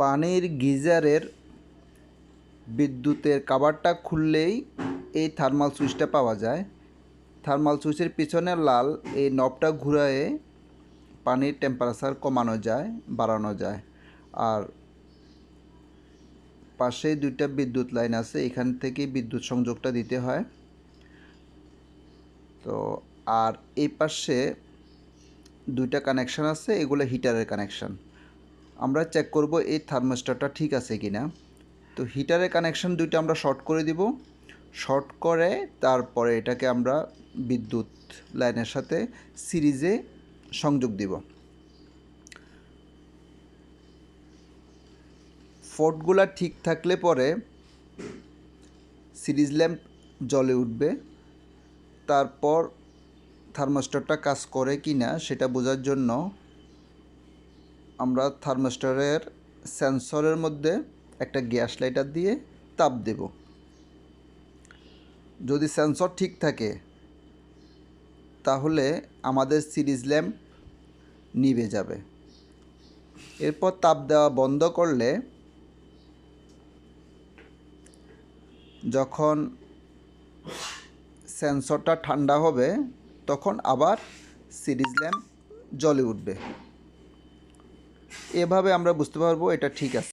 পানির গিজারের বিদ্যুতের কাভারটা খুললেই এই থার্মাল সুইচটা পাওয়া যায়। থার্মাল সুইচের পিছনে লাল এই নবটা ঘুরায়ে পানির টেম্পারেচার কমানো যায়, বাড়ানো যায়। আর পাশে দুইটা বিদ্যুৎ লাইন আছে, এখান থেকে বিদ্যুৎ সংযোগটা দিতে হয়। তো আর এই পাশে দুইটা কানেকশান আছে, এগুলো হিটারের কানেকশান আমরা চেক করব এই থার্মোস্টারটা ঠিক আছে কি না তো হিটারের কানেকশান দুইটা আমরা শর্ট করে দিব। শর্ট করে তারপরে এটাকে আমরা বিদ্যুৎ লাইনের সাথে সিরিজে সংযোগ দিব। ফোর্টগুলা ঠিক থাকলে পরে সিরিজ ল্যাম্প জলে উঠবে। তারপর থার্মোস্টারটা কাজ করে কি না সেটা বোঝার জন্য আমরা থার্মোস্টারের সেন্সরের মধ্যে একটা গ্যাস লাইটার দিয়ে তাপ দেব। যদি সেন্সর ঠিক থাকে, তাহলে আমাদের সিরিজ ল্যাম্প নিভে যাবে। এরপর তাপ দেওয়া বন্ধ করলে যখন সেন্সরটা ঠান্ডা হবে, তখন আবার সিরিজ ল্যাম্প জ্বলে উঠবে। এভাবে আমরা বুঝতে পারব এটা ঠিক আছে।